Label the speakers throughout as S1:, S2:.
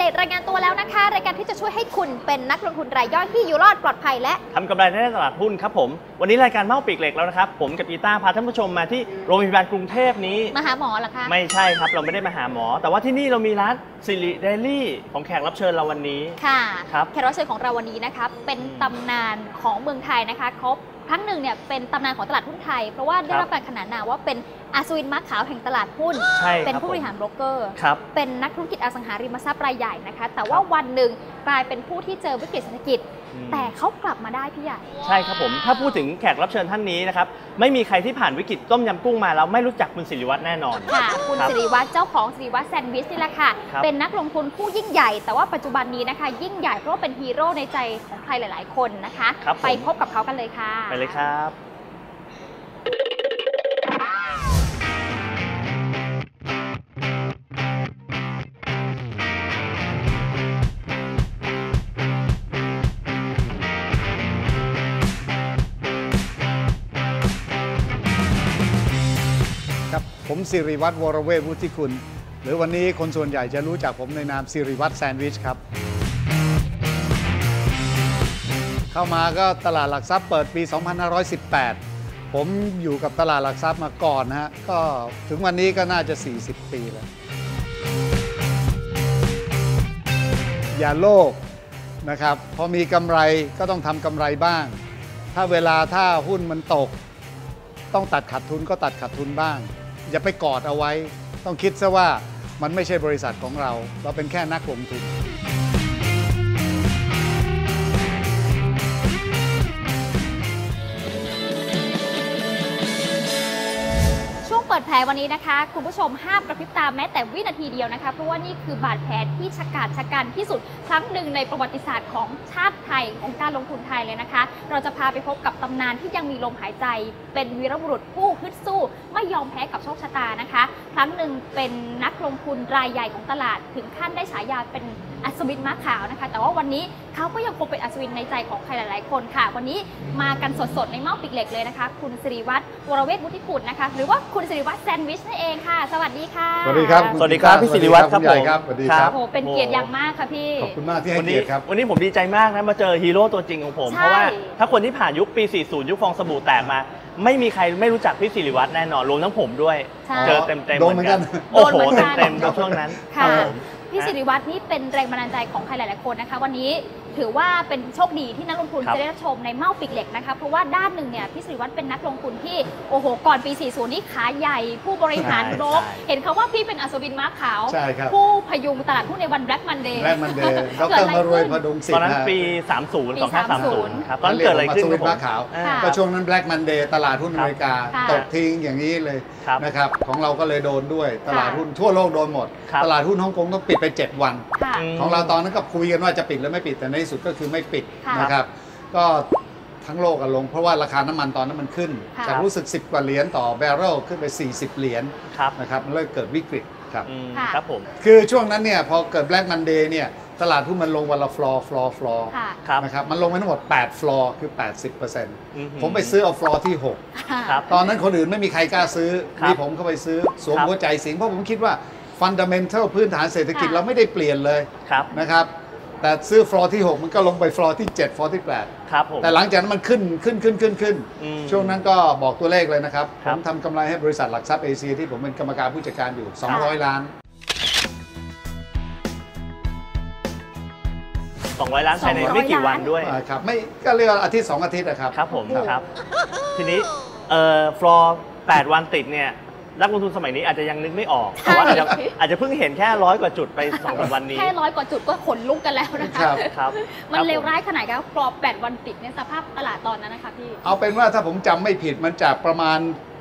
S1: เลตรายงานตัวแล้วนะคะ รายการที่จะช่วยให้คุณเป็นนักลงทุนรายย่อยที่อยู่รอดปลอดภัยและ
S2: ทำกำไรในตลาดหุ้นครับผม วันนี้รายการเมาปีกเหล็กแล้วนะครับ ผมกับอีต้าพาท่านผู้ชมมาที่โรงพยาบาลกรุงเทพนี้
S1: มาหาหมอเหรอคะ
S2: ไม่ใช่ครับเราไม่ได้มาหาหมอ แต่ว่าที่นี่เรามีร้านซิริเดลี่ของแขกรับเชิญเราวันนี้
S1: ค่ะ
S2: ครับ
S1: แขกรับเชิญของเราวันนี้นะคะเป็นตำนานของเมืองไทยนะคะเขาครั้งหนึ่งเนี่ยเป็นตำนานของตลาดหุ้นไทย เพราะว่าได้รับการขนานนามว่าเป็น อาศวินม้าขาวแห่งตลาดหุ้น
S2: ใช่
S1: เป็น
S2: ครับ
S1: ผู้บริหาร
S2: ผม
S1: โบรกเกอร์
S2: ครับ
S1: เป็นนักธุรกิจอสังหาริมทรัพย์รายใหญ่นะคะ แต่ว่าวันหนึ่งกลายเป็นผู้ที่เจอวิกฤตเศรษฐกิจ
S2: อืม
S1: แต่เขากลับมาได้พี่ใหญ่
S2: ใช่ครับผม ถ้าพูดถึงแขกรับเชิญท่านนี้นะครับ ไม่มีใครที่ผ่านวิกฤตต้มยำกุ้งมาแล้วไม่รู้จักคุณสิริวัฒน์แน่นอน
S1: ค่ะ คุณ
S2: รับ
S1: สิริวัฒน์เจ้าของสิริวัฒน์แซนด์วิชนี่แหละค่ะ
S2: ครับ
S1: เป็นนักลงทุนผู้ยิ่งใหญ่ แต่ว่าปัจจุบันนี้นะคะ ยิ่งใหญ่เพราะว่าเป็นฮีโร่ในใจของใครหลาย ๆ คนนะคะ
S2: ครับผม
S1: ไปพบกับเขากันเลยค่ะ
S2: ไปเลยครับ
S3: ผมสิริวัตรวรเวทวุฒิคุณ หรือวันนี้คนส่วนใหญ่จะรู้จักผมในนามสิริวัตรแซนด์วิชครับ เข้ามาก็ตลาดหลักทรัพย์เปิดปี 2518 ผมอยู่กับตลาดหลักทรัพย์มาก่อนนะฮะก็ถึงวันนี้ก็น่าจะ 40 ปีแล้ว อย่าโลภนะครับพอมีกำไรก็ต้องทำกำไรบ้าง ถ้าเวลาถ้าหุ้นมันตก ต้องตัดขาดทุนก็ตัดขาดทุนบ้าง อย่าไปกอดเอาไว้ ต้องคิดซะว่ามันไม่ใช่บริษัทของเรา เราเป็นแค่นักลงทุน
S1: เปิดแผลวันนี้นะคะ คุณผู้ชมห้ามกระพริบตาแม้แต่วินาทีเดียวนะคะ เพราะว่านี่คือบาดแผลที่ชะกาจชะกันที่สุดครั้งหนึ่งในประวัติศาสตร์ของชาติไทยของการลงทุนไทยเลยนะคะ เราจะพาไปพบกับตำนานที่ยังมีลมหายใจ เป็นวีรบุรุษผู้ฮึดสู้ ไม่ยอมแพ้กับโชคชะตานะคะ ครั้งหนึ่งเป็นนักลงทุนรายใหญ่ของตลาดถึงขั้นได้ฉายาเป็น อัศวินม้าขาวนะคะ แต่ว่าวันนี้เขาก็ยังคงเป็นอัศวินในใจของใครหลาย ๆ คนค่ะ วันนี้มากันสด ๆ ในเมาปิกเหล็กเลยนะคะ คุณสิริวัตรวรเวทวุฒิกุลนะคะ หรือว่าคุณสิริวัตรแซนด์วิชนั่นเองค่ะ สวัสดีค่ะ
S3: สวัสดีครับ
S2: สวัสดีครับพี่สิริวัฒน์ครับ
S3: ณใหญ่
S2: ผม
S3: ครับสวัสดีครับ
S1: โอ้โหเป็นเกียรติอย่างมากค่ะพี่
S3: ขอบคุณมากที่ให้
S2: วัน
S3: เกี
S2: นี้
S3: ยรติครับ
S2: วันนี้ผมดีใจมากนะมาเจอฮีโร่ตัวจริงของผม
S1: ใช่
S2: เพราะว่าถ้าคนที่ผ่านยุคปี 40 ยุคฟองสบู่แตกมาไม่มีใครไม่รู้จักพี่สิริวัฒน์แน่นอนรวมทั้งผมด้วย
S1: ใช่
S2: เจอเต็มๆ
S3: โดนเหมือนกัน
S2: โอ้โห
S1: โดนเหมือนกัน
S2: เต็มๆครับช่วงนั้น
S1: ค่ะ
S2: รับผม
S1: พี่สิริวัตรนี่เป็นแรงบันดาลใจของใครหลาย ๆ คนนะคะ วันนี้ถือว่าเป็นโชคดีที่นักลงทุน
S2: ครับ
S1: จะได้รับชมในเมาปิกเหล็กนะคะเพราะว่าด้านหนึ่งเนี่ยพี่สิริวัตรเป็นนักลงทุนที่โอ้โหก่อนปี 40 นี่ขาใหญ่ ผู้บริหาร
S2: ใช่
S1: โรก
S2: ใช่
S1: เห็นเขาว่าพี่เป็นอัศวินม้าขาว
S3: ใช่ครับ
S1: ผู้พยุงตลาดหุ้นในวันแบล็กมันเดย์
S3: แรกมันเดย์ดรมารวยพดุงศิล
S2: ตอน
S3: ป์
S2: นั้น
S3: ฮะ
S2: ปี 30
S1: ปี
S2: 2530 ครับตอนนั้นเกิดอะไรขึ้น
S3: เรียก
S2: ค
S3: ว่า
S2: รับผม
S3: มาสวิตม้าขาว
S2: อ่
S1: ค่ะ
S3: ก็ช่วงนั้น Black Monday ตลาดหุ้นอเมริกา
S1: ค่ะ
S3: ตกทิ้งอย่างนี้เลย
S2: ครับ
S3: นะครับของเราก็เลยโดนด้วยตลาดหุ้นทั่วโลกโดนหมด
S2: ครับ
S3: ตลาดหุ้นฮ่องกงต้องปิดไป 7 วัน
S1: ค่ะ
S2: อืม
S3: ของเราตอนนั้นก็คุยกันว่าจะปิดหรือไม่ปิดแต่ในที่สุดก็คือไม่ปิด
S1: ค่ะ
S3: นะครับ ก็ทั้งโลกอะลง เพราะว่าราคาน้ำมันตอนนั้นมันขึ้น
S1: ค่ะ
S3: จากรู้สึก 10 กว่าเหรียญต่อแบเรลขึ้นไป 40 เหรียญ
S2: ครับ
S3: นะครับมันเลยเกิดวิกฤตครับ
S2: อืม
S1: ค่ะ
S2: ครับผม
S3: คือช่วงนั้นเนี่ยพอเกิด Black Monday เนี่ยตลาดหุ้นมันลงวันละฟลอร์ฟลอร์ฟลอร์
S1: ค่ะ
S2: ครับ
S3: นะครับมันลงไปทั้งหมด 8 ฟลอร์คือ 80%
S2: อือหือ
S3: ผมไปซื้อเอาฟลอร์ที่
S2: ครับ
S3: 6ตอนนั้นคนอื่นไม่มีใครกล้าซื้อ
S2: ครับ
S3: มีผมเข้าไปซื้อสวม
S2: ครับ
S3: หัวใจสิงเพราะผมคิดว่า ฟันดัมเ n นทัลพื้นฐานเศรษฐกิจ
S1: ค่ะ
S3: เราไม่ได้เปลี่ยนเลย
S2: ครับ
S3: นะครับ แต่ซื้อฟลอร์ที่ 6 มันก็ลงไปฟลอร์ที่ 7 ฟลอร์ที่
S2: ครับผม
S3: 8แต่หลังจากนั้นมันขึ้นขึ้นขึ้นขึ้นขึ้น
S2: อืม
S3: ช่วงนั้นก็บอกตัวเลขเลยนะครับ
S2: ค
S3: ผ
S2: รับ
S3: มทำกำไรให้บริษัทหลักทรัพย์เอเชียที่ผมเป็นกรรมการผู้จัดการอยู่ 200 ล้าน
S2: 200 ล้านภายในไม่กี่วันด้วย
S3: อ่าครับไม่ก็เรียกว่าอาทิตย์ 2 อาทิตย์นะครับ
S2: ครับผม
S3: ครับ
S2: ครับทีนี้เอ่อฟลอร์8วันติดเนี่ย นักลงทุนสมัยนี้อาจจะยังนึกไม่ออกแต่ว่าอาจจะอาจจะเพิ่งเห็นแค่ร้อยกว่าจุดไปสองสามวันนี้
S1: แค่ร้อยกว่าจุดก็ขนลุกกันแล้วนะคะ
S3: ครับ
S2: ครับ
S1: มันเลว
S2: คบผ
S1: ร้ายขนาดไหนครับกรอบ8วันติดเนี่ยสภาพตลาดตอนนั้นนะคะพี่
S3: เอาเป็นว่าถ้าผมจำไม่ผิดมันจากประมาณ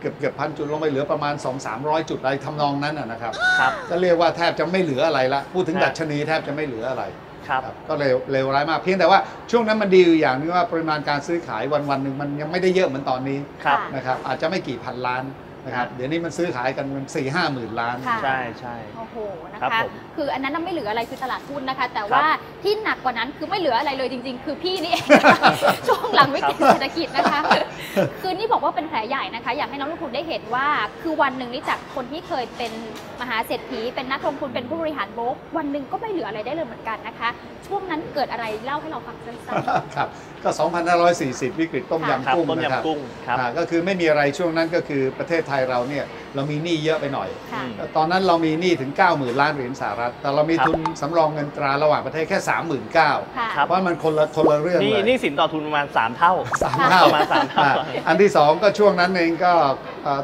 S3: เกือบเกือบพันจุดลงไปเหลือประมาณ 2 3 0 0 จุดอะไรทำนองนั้นนะนะครับ
S2: ครับ
S3: ก็เรียกว่าแทบจะไม่เหลืออะไรละพูดถึง
S2: ครับ
S3: ดัชนีแทบจะไม่เหลืออะไร
S2: ครับ
S3: ก็เลวเลวร้ายมากเพียงแต่ว่าช่วงนั้นมันดีอยู่อย่างนึงว่าปริมาณการซื้อขายวันวันๆหนึ่งมันยังไม่ได้เยอะเหมือนตอนนี้
S2: ครับ
S1: ค่ะ
S3: นะครับอาจจะไม่กี่พันล้าน นะครับเดี๋ยวนี้มันซื้อขายกันมันสี่ห้าหมื่นล้าน
S1: ค่ะ
S2: ใช่ใช่
S1: โอ้โหนะ
S2: ครั
S1: คะ
S2: บผม
S1: คืออันนั้นน่ะไม่เหลืออะไรคือตลาดหุ้นนะคะ แต่
S2: ครับ
S1: ว่าที่หนักกว่านั้นคือไม่เหลืออะไรเลยจริง ๆ คือพี่นี่เอง ช่วงหลังวิกฤตเศรษฐกิจนะคะ คือนี่บอกว่าเป็นแผลใหญ่นะคะ อยากให้นักลงทุนได้เห็นว่า คือวันหนึ่งนี่จากคนที่เคยเป็นมหาเศรษฐี เป็นนักลงทุนเป็นผู้บริหารโบรกวันหนึ่งก็ไม่เหลืออะไรได้เลยเหมือนกันนะคะ ช่วงนั้นเกิดอะไรเล่าให้เราฟังสั้น
S3: ครับก็ 2,540 วิกฤตต้ม
S1: ค่ะ
S3: ยำ
S2: ครับ
S3: กุ้ง
S2: ต้ม
S3: นะครับ
S2: ยำกุ้งครับ
S3: อ่าก็คือไม่มีอะไรช่วงนั้นก็คือประเทศไทยเราเนี่ยเรามีหนี้เยอะไปหน่อย
S1: ๆค่ะ
S2: อืม
S3: ตอนนั้นเรามีหนี้ถึง 90,000 ล้านเหรียญสหรัฐ แต่เรามี
S2: ครับ
S3: ทุนสำรองเงินตราระหว่างประเทศแค่ 39,000
S1: ค่ะ
S2: ครับ
S3: เพราะมันคนละคนละเรื่อง
S2: นี่
S3: เลย
S2: นี่สินต่อทุนประมาณ 3 เท่า
S3: สามเท่า
S2: ประมาณสามเท่า
S3: อ่าอันที่สองก็ช่วงนั้นเองก็เอ่อ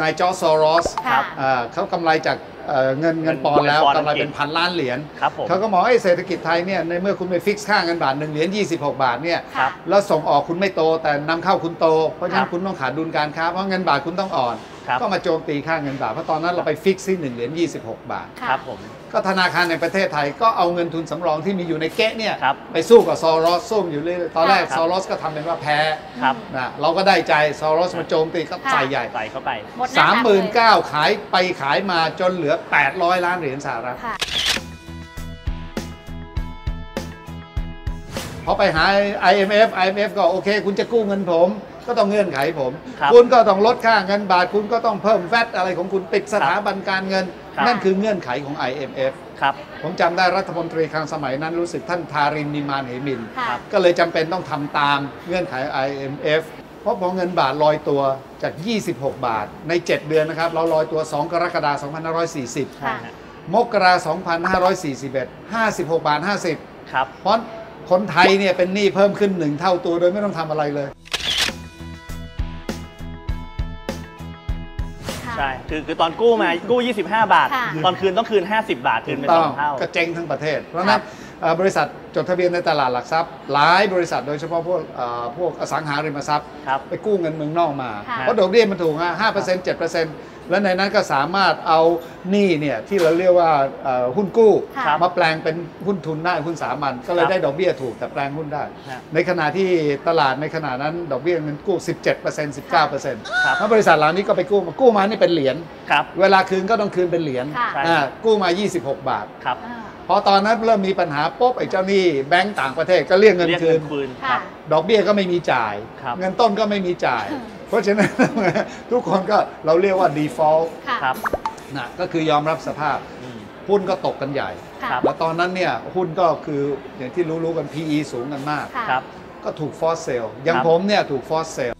S3: นายจอร์จซอรอส
S1: ค่ะ
S3: อ่าเขากำไรจาก เอ่อเงินเงินปอนด์แล้ว
S2: เงินปอนด์
S3: กำไร
S2: อังกฤษ
S3: เป็นพันล้านเหรียญ
S2: ครับผม
S3: เขาก็มองไอ้เศรษฐกิจไทยเนี่ยในเมื่อคุณไปฟิกซ์ค่าเงินบาทหนึ่งเหรียญ26 บาทเนี่ย
S1: ค่ะ
S3: แล้วส่งออกคุณไม่โตแต่นำเข้าคุณโต เพราะฉะนั้
S2: ครั
S3: น
S2: บ
S3: คุณต้องขาดดุลการค้าเพราะเงินบาทคุณต้องอ่อน
S2: ครับ
S3: ก็มาโจมตีค่าเงินบาทเพราะตอนนั้นเราไปฟิกซ์ที่1เหรียญ26 บาท
S1: ค่ะ
S2: ครับผม
S3: ก็ธนาคารในประเทศไทยก็เอาเงินทุนสำรองที่มีอยู่ในเก๊ะเนี่ย
S2: ครับ
S3: ไปสู้กับซอรอสสู้อยู่เรื่อยๆตอนแรก
S2: ครับ
S3: ซอรอสก็ทำเป็นว่าแพ้
S2: ครับ
S3: นะเราก็ได้ใจซอรอสมาโจมตีก็
S1: ค่ะ
S3: ใส่ใหญ่
S2: ใส่เข้าไป
S1: หมดหน้
S3: สาม
S1: ตัก
S3: หมื่น
S1: เลย
S3: เก้าขายไปขายมาจนเหลือ 800 ล้านเหรียญสหรัฐ
S1: ค่ะ
S3: พอไปหา IMF IMF ก็โอเค คุณจะกู้เงินผม ก็ต้องเงื่อนไขผม
S2: ครับ
S3: คุณก็ต้องลดค่าเงินบาท คุณก็ต้องเพิ่มแฟตอะไรของคุณปิดสถาบันการเงิน
S2: ครับ
S3: นั่นคือเงื่อนไขของ IMF
S2: ครับ
S3: ผมจำได้รัฐมนตรีคลังสมัยนั้นรู้สึกท่านทารินนิมานเหมิน
S1: ค่ะ
S3: ก็เลยจำเป็นต้องทำตามเงื่อนไข IMF เพราะพอเงินบาทลอยตัวจาก 26 บาท ใน 7 เดือนนะครับ เราลอยตัว 2 กรกฎาคม2540
S2: ใช่ฮะ
S3: มกราคม2541 56 บาท 50
S2: ครับ
S3: เพราะคนไทยเนี่ยเป็นหนี้เพิ่มขึ้นหนึ่งเท่าตัวโดยไม่ต้องทำอะไรเลย
S2: ใช่ คือคือตอนกู้มากู้ 25 บาท
S1: ค่ะ
S2: ตอนคืนต้องคืน 50 บาท คืนเป็น
S3: ต้
S2: ส
S3: อ
S2: องงเท่า
S3: ก็เจ๊งทั้งประเทศ เพราะฉะนั้นเอ่อบริษัท จดทะเบียนในตลาดหลักทรัพย์ หลายบริษัทโดยเฉพาะพวกเอ่อพวกอสังหาริมทรัพย์
S2: ครับ
S3: ไปกู้เงินเมืองนอกมา
S1: ค่ะ
S3: เพราะดอกเบี้ยมันถูกฮะห้าเปอร์เซ็นต์เจ็ดเปอร์เซ็นต์แล้วในนั้นก็สามารถเอาหนี้เนี่ยที่เราเรียกว่าเอ่อหุ้นกู้
S1: ค่ะ
S3: มาแปลงเป็นหุ้นทุนได้หุ้นสามัญก็เลย
S2: ครับ
S3: ได้ดอกเบี้ยถูกแต่แปลงหุ้นได้
S2: ฮะ
S3: ในขณะที่ตลาดในขณะนั้นดอกเบี้ยเงินกู้ 17% 19%
S2: ครับ
S3: แล้วบริษัทเหล่านี้ก็ไปกู้มากู้มานี่เป็นเหรียญ
S2: ครับ
S3: เวลาคืนก็ต้องคืนเป็นเหรียญ
S1: ค่ะ
S2: ใช่
S3: อ่ากู้มา 26 บาท
S2: ครับ
S1: อ่า
S3: พอตอนนั้นเริ่มมีปัญหาปุ๊บไอ้เจ้าหนี้แบงก์ต่างประเทศก็เรียกเงิน
S2: เรียก
S3: คื
S2: เงิ
S3: น
S2: นคืนค
S1: ค่ะ
S2: รับ
S3: ดอกเบี้ยก็ไม่มีจ่าย
S2: ครับ
S3: เงินต้นก็ไม่มีจ่าย
S1: อืม
S3: เพราะฉะนั้น ทุกคนก็เราเรียกว่า default
S1: ค่ะ
S2: ครับ
S3: นะก็คือยอมรับสภาพ
S2: อืม
S3: หุ้นก็ตกกันใหญ่
S1: ค่ะ
S2: ครับ
S3: แล้วตอนนั้นเนี่ยหุ้นก็คืออย่างที่รู้ๆกัน PE สูงกันมาก
S1: ค่ะ
S2: ครับ
S3: ก็ถูกฟอสเซลอย่าง
S2: ครับ
S3: ผมเนี่ยถูกฟอสเซล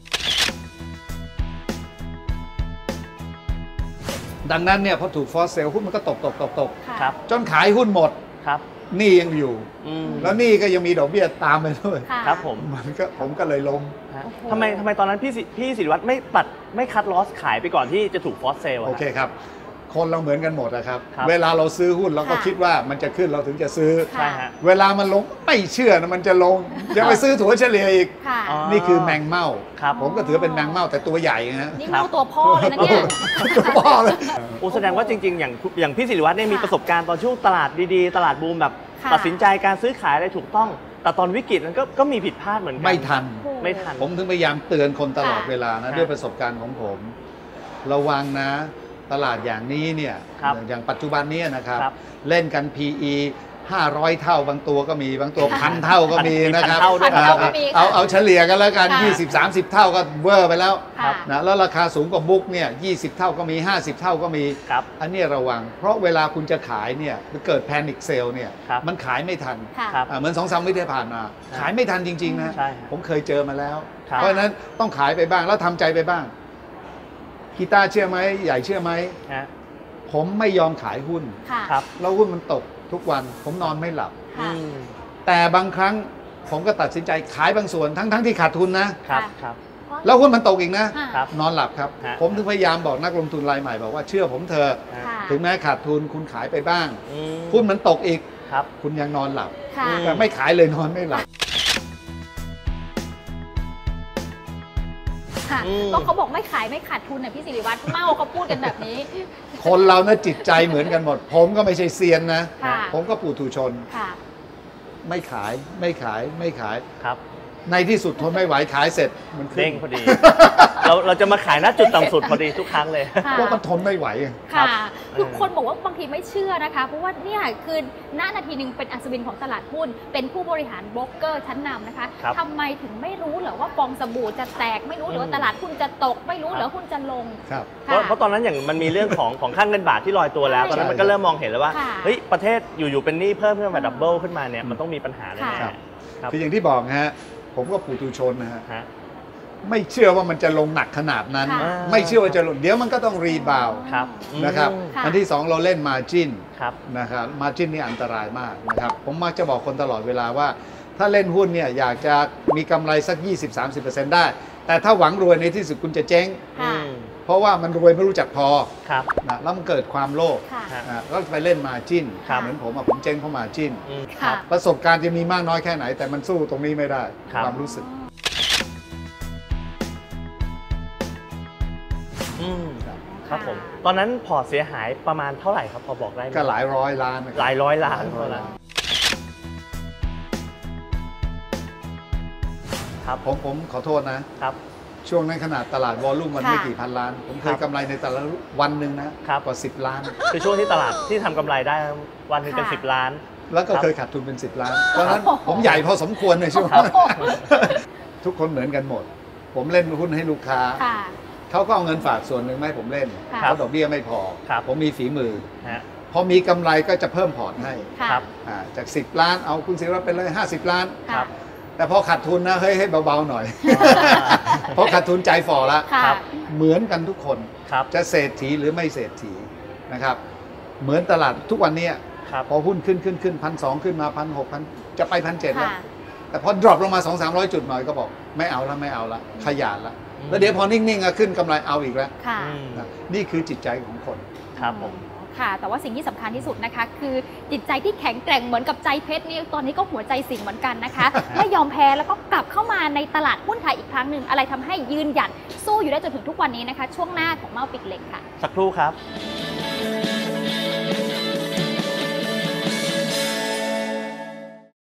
S3: ดังนั้นเนี่ยพอถูกฟอสเซลหุ้นมันก็ตกตกตกตก
S1: ค่ะ
S2: ครับ
S3: จนขายหุ้นหมด
S2: ครับ
S3: หนี้ยังอยู่
S2: อืม
S3: แล้วหนี้ก็ยังมีดอกเบี้ยตามไปด้วย
S1: ค่ะ
S2: ครับผม
S3: มันก็ผมก็เลยล้ม
S2: ฮะ
S1: โอ้โห
S2: ทำไมทำไมตอนนั้นพี่สิพี่สิริวัตรไม่ตัดไม่คัดลอสขายไปก่อนที่จะถูกฟอสเซลอะ
S3: โอเคครับ คนเราเหมือนกันหมดนะครับ
S2: ครับ
S3: เวลาเราซื้อหุ้นเราก็
S1: ค่ะ
S3: คิดว่ามันจะขึ้นเราถึงจะซื้อ
S1: ค่ะ
S2: ใช่ฮะ
S3: เวลามันลงไม่เชื่อนะมันจะลงยังไปซื้อถั่วเฉลี่ยอีก
S1: ค่ะ
S2: อ๋อ
S3: นี่คือแมงเม่า
S2: ครับ
S3: ผมก็ถือเป็นแมงเม่าแต่ตัวใหญ่นะฮะ
S1: นี่
S2: ครับ
S1: เมาตัวพ่อเลยนะเนี่ย
S3: ตัวพ่อเลย
S2: โอ้แสดงว่าจริงๆ อย่างอย่างพี่สิริวัตรเนี่ยมี
S1: ค่ะ
S2: ประสบการณ์ตอนช่วงตลาดดีๆ ตลาดบูมแบบ
S1: ค่ะ
S2: ตัดสินใจการซื้อขายอะไรถูกต้อง แต่ตอนวิกฤตมันก็ก็มีผิดพลาดเหมือนกั
S3: ไม่ทัน
S2: ไม่ทัน
S3: ผมถึงพยายามเตือนคนตลอด
S1: ค่ะ
S3: เวลานะ
S2: ครับ
S3: ด้วยประสบการณ์ของผม ระวังนะ ตลาดอย่างนี้เนี่ย
S2: ครับ
S3: อย่างปัจจุบันเนี้นะครับ
S2: ครับ
S3: เล่นกัน PE 500 เท่าบางตัวก็มีบางตัวพันเท่าก็มีนะครับ
S2: พันเท่าด้วย
S1: พันเท่าก็มี
S3: เอา
S1: ค่ะ
S3: เอาเฉลี่ยกันแล้วกัน
S1: ค่ะ
S3: 20 30 เท่าก็เวอร์ไปแล้ว
S1: ค่ะ
S3: นะแล้วราคาสูงกว่าบุ๊กเนี่ย20 เท่าก็มี 50 เท่าก็มี
S2: ครับ
S3: อันเนี้ยระวัง เพราะเวลาคุณจะขายเนี่ยเกิดแพนิคเซลเนี่ย
S2: ครับ
S3: มันขายไม่ทัน
S1: ค่ะ
S2: ครับ
S3: อ่าเหมือนสองสามวิที่ผ่านมา ขายไม่ทันจริง ๆ นะ
S2: ใช่ครับ
S3: ผมเคยเจอมาแล้ว
S2: ครับ
S3: เพราะฉะนั้นต้องขายไปบ้างแล้วทำใจไปบ้าง กีตาร์เชื่อไหมใหญ่เชื่อไหม
S2: ฮะ
S3: ผมไม่ยอมขายหุ้น
S1: ค่ะ
S2: ครับ
S3: แล้วหุ้นมันตกทุกวัน ผมนอนไม่หลับ
S1: ค่ะ
S2: อืม
S3: แต่บางครั้งผมก็ตัดสินใจขายบางส่วนทั้งทั้งที่ขาดทุนนะ
S2: ครับ
S1: ค่ะ
S2: ครับ
S3: แล้วหุ้นมันตกอีกนะ
S1: ค่ะ
S2: ครับ
S3: นอนหลับครับ
S2: ฮะ
S3: ผมถึงพยายามบอกนักลงทุนรายใหม่บอกว่าเชื่อผมเถอะ
S2: ฮะ
S1: ค่ะ
S3: ถึงแม้ขาดทุนคุณขายไปบ้าง
S2: อืม
S3: หุ้นมันตกอีก
S2: ครับ
S3: คุณยังนอนหลับ
S1: ค่ะ
S2: อืม
S3: แต่ไม่ขายเลยนอนไม่หลับ
S1: ค่ะ
S2: อืม
S1: ก็เขาบอกไม่ขายไม่ขาดทุนน่ะพี่สิริวัตรเมาเขาพูดกันแบบนี้
S3: คนเรานะจิตใจเหมือนกันหมด ผมก็ไม่ใช่เซียนนะ
S1: ค่ะ
S3: ผมก็ปุถุชน
S1: ค่ะ
S3: ไม่ขายไม่ขายไม่ขาย
S2: ครับ
S3: ในที่สุดทนไม่ไหวขายเสร็จมันขึ้น
S2: เด้งพอดี เราเราจะมาขายณจุดต่ำสุดพอดีทุกครั้งเลย
S1: ค่ะ
S3: ว่ามันทนไม่ไหว
S2: ครั
S1: ค่ะ
S2: บ
S1: คือ
S2: เออ
S1: คนบอกว่าบางทีไม่เชื่อนะคะ เพราะว่าเนี่ยคือณนาทีหนึ่งเป็นอัศวินของตลาดหุ้น เป็นผู้บริหารโบรกเกอร์ชั้นนำนะคะ
S2: ครับ
S1: ทำไมถึงไม่รู้เหรอว่าฟองสบู่จะแตกไม่รู้เหรือว่า
S2: อืม
S1: ตลาดหุ้นจะตก ไม่รู้เหรอ
S2: ครับ
S1: หุ้นจะลง
S3: ครับ
S2: เพราะเพราะตอนนั้นอย่างมันมีเรื่องของของค่างเงินบาทที่ลอยตัวแล้ว
S1: ใช่
S2: ตอนนั้นมันก็เริ่มมองเห็นแล้วว่า
S1: ค่ะ
S2: เฮ้ยประเทศอยู่ๆเป็นหนี้เพิ่มขึ้นมาดับเบิลขึ้นมาเนี่ยมันต้องมีปัญหาแน่
S1: ค่ะ
S2: ๆครับ
S3: คืออย่างที่บอกนะฮะ ผมก็ปุถุชนนะฮะ
S2: ฮะ
S3: ไม่เชื่อว่ามันจะลงหนักขนาดนั้น
S1: ค่ะ
S3: ไม่เชื่อว่าจะลงเดี๋ยวมันก็ต้องรีบาวด์
S2: ครับ
S3: นะครับ
S2: อืม
S1: ค่ะ
S3: อันที่สองเราเล่นมาจิน
S2: ครับ
S3: นะครับมาจินนี่อันตรายมากนะครับ ผมมักจะบอกคนตลอดเวลาว่า ถ้าเล่นหุ้นเนี่ยอยากจะมีกำไรสัก 20-30%ได้ แต่ถ้าหวังรวยในที่สุดคุณจะเจ๊ง
S1: ค่ะ
S2: อืม
S3: เพราะว่ามันรวยไม่รู้จักพอ
S2: ครับ
S3: นะแล้วมันเกิดความโลภ
S1: ค่ะ
S2: ฮะ
S3: อะก็ไปเล่นมาจิน
S2: ครับ
S3: เหมือนผมอะผมเจ๊งเพราะมาจิน
S2: อืม
S1: ค่ะ
S3: ประสบการณ์จะมีมากน้อยแค่ไหน แต่มันสู้ตรงนี้ไม่ได้
S2: ครับ
S3: ความรู้สึก
S2: อืม
S3: ครับ
S2: ครับผม ตอนนั้นพอร์ตเสียหายประมาณเท่าไหร่ครับพอบอกได้ไหม
S3: ก็หลายร้อยล้านนะค
S2: ห
S3: รับ
S2: ลายร้อยล้าน
S3: หลายร้อยล้าน
S2: ครับ
S3: ผมผมขอโทษนะ
S2: ครับ
S3: ช่วงนั้นขนาดตลาดวอลลุ่มมัน
S1: ค่ะ
S3: ไม่กี่พันล้าน ผมเคย
S2: ครับ
S3: กำไรในแต่ละวันหนึ่งนะครับกว่า 10 ล้าน
S2: คือช่วงที่ตลาดที่ทำกำไรได้วันหนึงเป็น
S1: ค่ะ
S2: สิบล้าน
S3: แล้วก็
S2: ครับ
S3: เคยขาดทุนเป็น 10 ล้าน เพราะฉะนั้น
S1: โอ้โห
S3: ผมใหญ่พอสมควรในช่วง
S2: ครับ
S3: นั้นทุกคนเหมือนกันหมด ผมเล่นหุ้นให้ลูกค้า
S1: ค่ะ
S3: เขาก็เอาเงินฝากส่วนหนึ่งมาให้ผมเล่น
S1: ค่ะ
S3: เพราะดอกเบี้ยไม่พอ
S2: ครับ
S3: ผมมีฝีมือ
S2: ฮะ
S3: พอมีกำไรก็จะเพิ่มพอร์ตให้
S1: ค่ะ
S2: ครับ
S3: อ่าจาก 10 ล้านเอาคุณศิระเป็นเลย 50 ล้าน
S2: ครับ
S3: แต่พอขาดทุนนะเฮ้ยให้เบาๆหน่อย เพราะขาดทุนใจฝ่อละ
S1: ค่ะ
S2: ครับ
S3: เหมือนกันทุกคน
S2: ครับ
S3: จะเศรษฐีหรือไม่เศรษฐีนะครับ เหมือนตลาดทุกวันเนี้ย
S2: ครับ
S3: พอหุ้นขึ้นขึ้นขึ้นพันสองขึ้นมาพันหกพันจะไปพันเจ็ดแล้ว
S1: ค่ะ
S3: แต่พอดรอปลงมา 2 3 0 0 จุดหน่อยก็บอก ไม่เอาละไม่เอาละขยานละ
S2: อืม
S3: แล้วเดี๋ยวพอนิ่งๆอะขึ้นกำไรเอาอีกแล้ว
S1: ค่ะ
S2: อืม
S3: นะนี่คือจิตใจของคน
S2: ครับผม
S1: ค่ะ แต่ว่าสิ่งที่สำคัญที่สุดนะคะ คือจิตใจที่แข็งแกร่งเหมือนกับใจเพชรนี่ตอนนี้ก็หัวใจสิงเหมือนกันนะคะไม่ยอมแพ้แล้วก็กลับเข้ามาในตลาดหุ้นไทยอีกครั้งหนึ่งอะไรทำให้ยืนหยัดสู้อยู่ได้จนถึงทุกวันนี้นะคะ ช่วงหน้าของเมาปิกเล็กค่ะ
S2: สักครู่ครับ
S1: ค